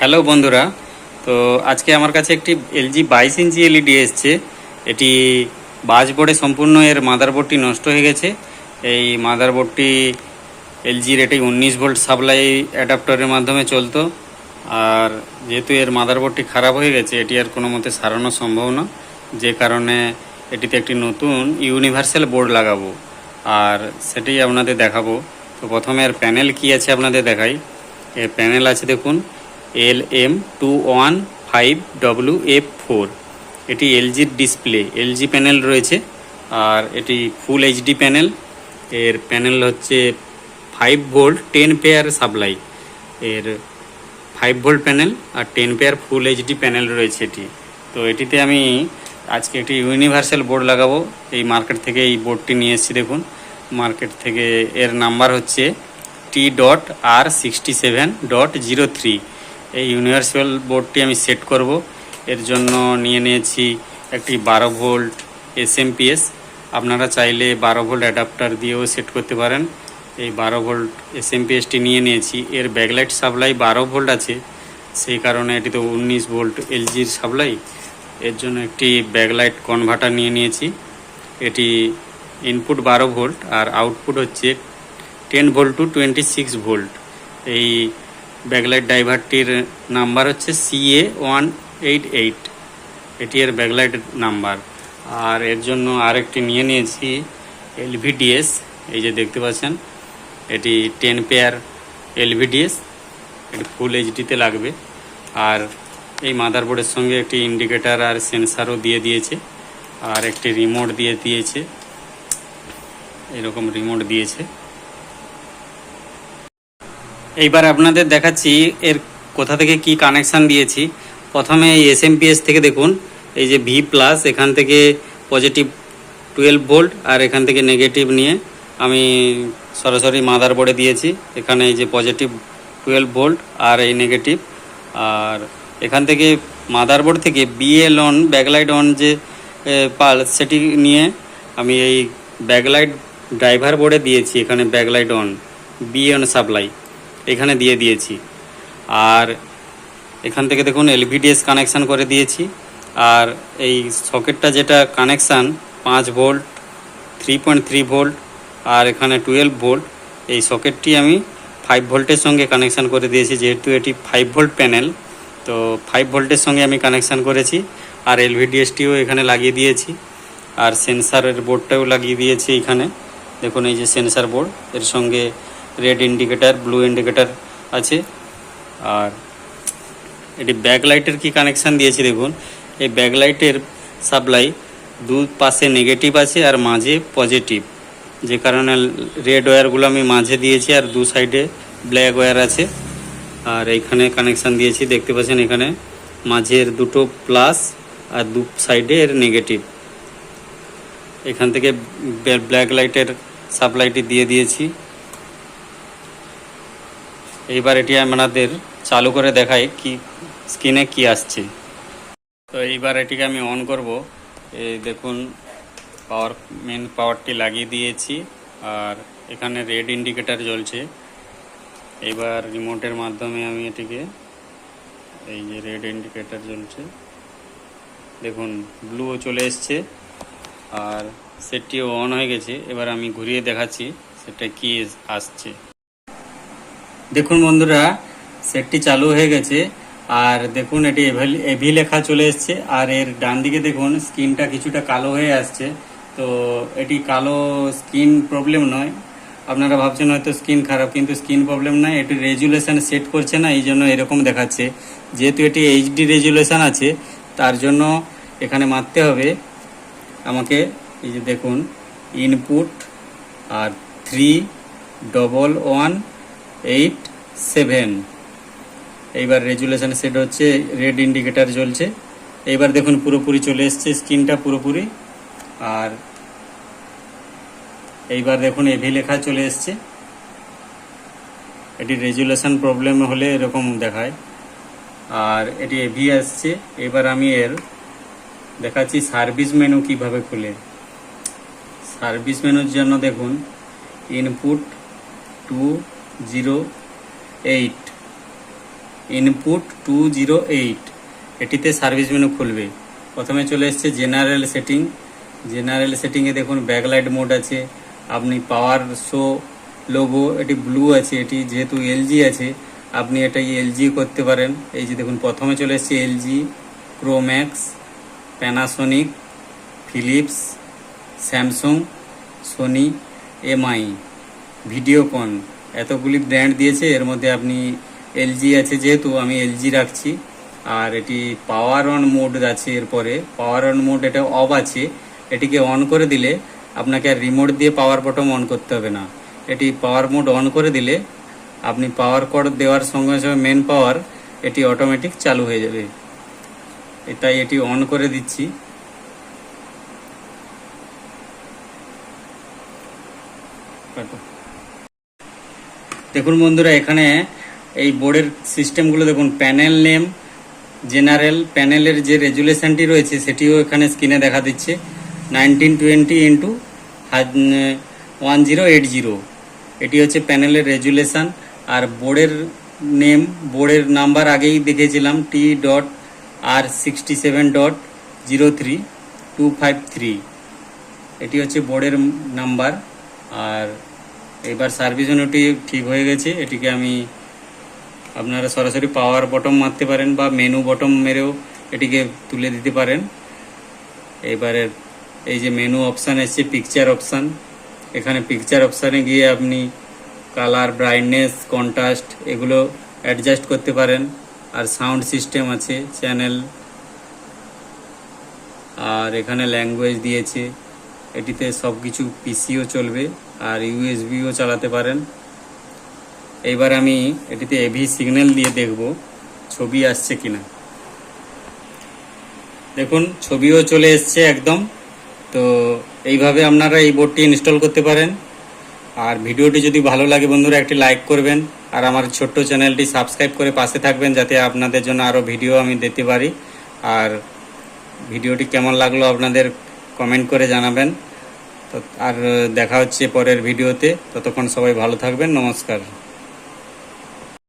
Hello বন্ধুরা, তো আজকে আমার কাছে একটি এলজি বাইশ ইঞ্চি এলইডি এসছে। এটি বাজ বোর্ডে সম্পূর্ণ, এর মাদারবোর্ডটি নষ্ট হয়ে গেছে। এই মাদারবোর্ডটি এলজির এটি উনিশ ভোল্ট সাপ্লাই অ্যাডাপ্টারের মাধ্যমে চলতো। আর যেহেতু এর মাদারবোর্ডটি খারাপ হয়ে গেছে, এটি আর কোনো মতে সারানো সম্ভব না। যে কারণে এটিতে একটি নতুন ইউনিভার্সাল বোর্ড লাগাবো। আর সেটাই আপনাদের দেখাবো। তো প্রথমে এর প্যানেল কি আছে আপনাদের দেখাই। এর প্যানেল আছে দেখুন L M two one five W F four এটি এলজির ডিসপ্লে এলজি প্যানেল রয়েছে, আর এটি ফুল এইচডি প্যানেল এর প্যানেল হচ্ছে five volt ten pair supply এর ফাইভ ভোল্ট প্যানেল আর ten pair full HD panel রয়েছে এটি। তো এটিতে আমি আজকে একটি ইউনিভার্সাল বোর্ড লাগাবো। এই মার্কেট থেকে এই বোর্ডটি নিয়ে এসেছি, দেখুন। মার্কেট থেকে এর নাম্বার হচ্ছে T dot R sixty seven dot zero three এই ইউনিভার্সাল বোর্ডটি আমি সেট করব। এর জন্য নিয়ে নিয়েছি একটি বারো ভোল্ট এসএমপিএস আপনারা চাইলে বারো ভোল্ট অ্যাডাপ্টার দিয়েও সেট করতে পারেন। এই বারো ভোল্ট এসএমপিএসটি নিয়ে নিয়েছি। এর ব্যাকলাইট সাপ্লাই বারো ভোল্ট আছে। সেই কারণে এটি তো উনিশ ভোল্ট এলজির সাপ্লাই এর জন্য একটি ব্যাকলাইট কনভার্টার নিয়ে নিয়েছি। এটি ইনপুট বারো ভোল্ট আর আউটপুট হচ্ছে ten volt to twenty six volt. এই ব্যাকলাইট ড্রাইভারটির নাম্বার হচ্ছে সিএ ওয়ান এইট এইট এটি এর ব্যাকলাইট নাম্বার। আর এর জন্য আরেকটি নিয়ে নিয়েছি এলভিডিএস এই যে দেখতে পাচ্ছেন, এটি টেন পেয়ার এলভিডিএস এটি ফুল এইচডিতে লাগবে। আর এই মাদারবোর্ডের সঙ্গে একটি ইন্ডিকেটার আর সেন্সারও দিয়ে দিয়েছে। আর একটি রিমোট দিয়ে দিয়েছে। এরকম রিমোট দিয়েছে। এইবার আপনাদের দেখাচ্ছি এর কোথা থেকে কি কানেকশান দিয়েছি। প্রথমে এই এসএমপিএস থেকে দেখুন, এই যে ভি প্লাস এখান থেকে পজিটিভ টুয়েলভ ভোল্ট আর এখান থেকে নেগেটিভ নিয়ে আমি সরাসরি মাদার বোর্ডে দিয়েছি। এখানে এই যে পজিটিভ টুয়েলভ ভোল্ট আর এই নেগেটিভ আর এখান থেকে মাদার বোর্ড থেকে বিএল অন ব্যাকলাইট অন যে পাল সেটি নিয়ে আমি এই ব্যাকলাইট ড্রাইভার বোর্ডে দিয়েছি, এখানে backlight on B on supply এখানে দিয়ে দিয়েছি। আর এখান থেকে দেখুন এলভিডিএস কানেকশান করে দিয়েছি। আর এই সকেটটা যেটা কানেকশান পাঁচ volt three point three volt আর এখানে টুয়েলভ ভোল্ট এই সকেটটি আমি ফাইভ ভোল্টের সঙ্গে কানেকশান করে দিয়েছি, যেহেতু এটি ফাইভ ভোল্ট প্যানেল তো ফাইভ ভোল্টের সঙ্গে আমি কানেকশান করেছি। আর এলভিডিএসটিও এখানে লাগিয়ে দিয়েছি। আর সেন্সারের বোর্ডটাও লাগিয়ে দিয়েছি এখানে। দেখুন এই যে সেন্সার বোর্ড এর সঙ্গে রেড ইন্ডিকেটার ব্লু ইন্ডিকেটার আছে। আর এটি ব্যাকলাইটের কি কানেকশান দিয়েছি দেখুন। এই ব্যাকলাইটের সাপ্লাই দু পাশে নেগেটিভ আছে আর মাঝে পজিটিভ যে কারণে রেড ওয়্যারগুলো আমি মাঝে দিয়েছি আর দু সাইডে ব্ল্যাক ওয়্যার আছে। আর এইখানে কানেকশান দিয়েছি, দেখতে পাচ্ছেন এখানে। মাঝের দুটো প্লাস আর দু সাইডে এর নেগেটিভ এখান থেকে ব্ল্যাক লাইটের সাপ্লাইটি দিয়ে দিয়েছি। এইবার এটি আমাদের চালু করে দেখাই কি স্ক্রিনে কি আসছে। তো এইবার এটিকে আমি অন করব। এই দেখুন পাওয়ার মেন পাওয়ারটি লাগিয়ে দিয়েছি, আর এখানে রেড ইন্ডিকেটার জ্বলছে। এবার রিমোটের মাধ্যমে আমি এটিকে, এই যে রেড ইন্ডিকেটার জ্বলছে। দেখুন ব্লুও চলে এসছে, আর সেটটিও অন হয়ে গেছে। এবার আমি ঘুরিয়ে দেখাচ্ছি সেটা কি আসছে। দেখুন বন্ধুরা সেটটি চালু হয়ে গেছে। আর দেখুন, এটি এভি- লেখা চলে এসছে। আর এর ডান দিকে দেখুন, স্ক্রিনটা কিছুটা কালো হয়ে আসছে। তো এটি কালো স্ক্রিন প্রবলেম নয়। আপনারা ভাবছেন হয়তো স্ক্রিন খারাপ, কিন্তু স্ক্রিন প্রবলেম নয়। এটি রেজুলেশান সেট করছে না, এই জন্য এরকম দেখাচ্ছে। যেহেতু এটি এইচডি রেজুলেশান আছে, তার জন্য এখানে মারতে হবে। আমাকে এই যে দেখুন ইনপুট আর three double one eight seven এইবার রেজুলেশন সেট হচ্ছে, রেড ইন্ডিকেটার জ্বলছে। এইবার দেখুন, পুরোপুরি চলে এসছে স্ক্রিনটা পুরোপুরি। আর এইবার দেখুন, এভি লেখা চলে এসছে। এটি রেজুলেশন প্রবলেম হলে এরকম দেখায়। আর এটি এভি আসছে। এবার আমি এর দেখাচ্ছি সার্ভিস মেনু কীভাবে খুলে। সার্ভিস মেনুর জন্য দেখুন input two zero eight input two zero eight এটিতে সার্ভিস মেনু খুলবে। প্রথমে চলে এসছে জেনারেল সেটিং জেনারেল সেটিংয়ে দেখুন ব্যাকলাইট মোড আছে, আপনি পাওয়ার শো লোগো এটি ব্লু আছে, এটি যেহেতু এলজি আছে, আপনি এটা এলজি করতে পারেন। এই যে দেখুন, প্রথমে চলে এসছে LG Promax Panasonic Philips Samsung Sony MI Videocon এতগুলি ব্র্যান্ড দিয়েছে, এর মধ্যে আপনি এলজি আছে যেহেতু, আমি এলজি রাখছি। আর এটি পাওয়ার অন মোড আছে এরপরে। পাওয়ার অন মোড এটা অফ আছে। এটিকে অন করে দিলে আপনাকে আর রিমোট দিয়ে পাওয়ার বটম অন করতে হবে না। এটি পাওয়ার মোড অন করে দিলে আপনি পাওয়ার কর্ড দেওয়ার সঙ্গে সঙ্গে মেন পাওয়ার এটি অটোমেটিক চালু হয়ে যাবে। তাই এটি অন করে দিচ্ছি। কাটো। দেখুন বন্ধুরা, এখানে এই বোর্ডের সিস্টেমগুলো দেখুন, প্যানেল নেম, জেনারেল, প্যানেলের যে রেজুলেশনটি রয়েছে সেটিও এখানে স্ক্রিনে দেখা দিচ্ছে, nineteen twenty into one zero eight zero. এটি হচ্ছে প্যানেলের রেজুলেশন, আর বোর্ডের নেম, বোর্ডের নাম্বার আগেই দেখেছিলাম T dot R sixty seven dot zero three two five three এটি হচ্ছে বোর্ডের নাম্বার, আর এবার সার্ভিস অনুটি ঠিক হয়ে গেছে। এটিকে আমি আপনারা সরাসরি পাওয়ার বটম মারতে পারেন বা মেনু বটম মেরেও এটিকে তুলে দিতে পারেন। এবারে এই যে মেনু অপশান এসছে পিকচার অপশান এখানে পিকচার অপশানে গিয়ে আপনি কালার ব্রাইটনেস কন্ট্রাস্ট এগুলো অ্যাডজাস্ট করতে পারেন। আর সাউন্ড সিস্টেম আছে চ্যানেল আর এখানে ল্যাঙ্গুয়েজ দিয়েছে। এটিতে সব কিছু পিসিও চলবে। আর ইউএসবিও চালাতে পারেন। এইবার আমি এটিতে এভি সিগন্যাল দিয়ে দেখব ছবি আসছে কিনা। দেখুন, ছবিও চলে এসছে একদম। তো এইভাবে আপনারা এই বোর্ডটি ইনস্টল করতে পারেন। আর ভিডিওটি যদি ভালো লাগে বন্ধুরা, একটি লাইক করবেন। আর আমার ছোট্ট চ্যানেলটি সাবস্ক্রাইব করে পাশে থাকবেন, যাতে আপনাদের জন্য আরও ভিডিও আমি দিতে পারি। আর ভিডিওটি কেমন লাগল আপনাদের কমেন্ট করে জানাবেন। আর দেখা হচ্ছে পরের ভিডিওতে। ততক্ষণ সবাই ভালো থাকবেন নমস্কার।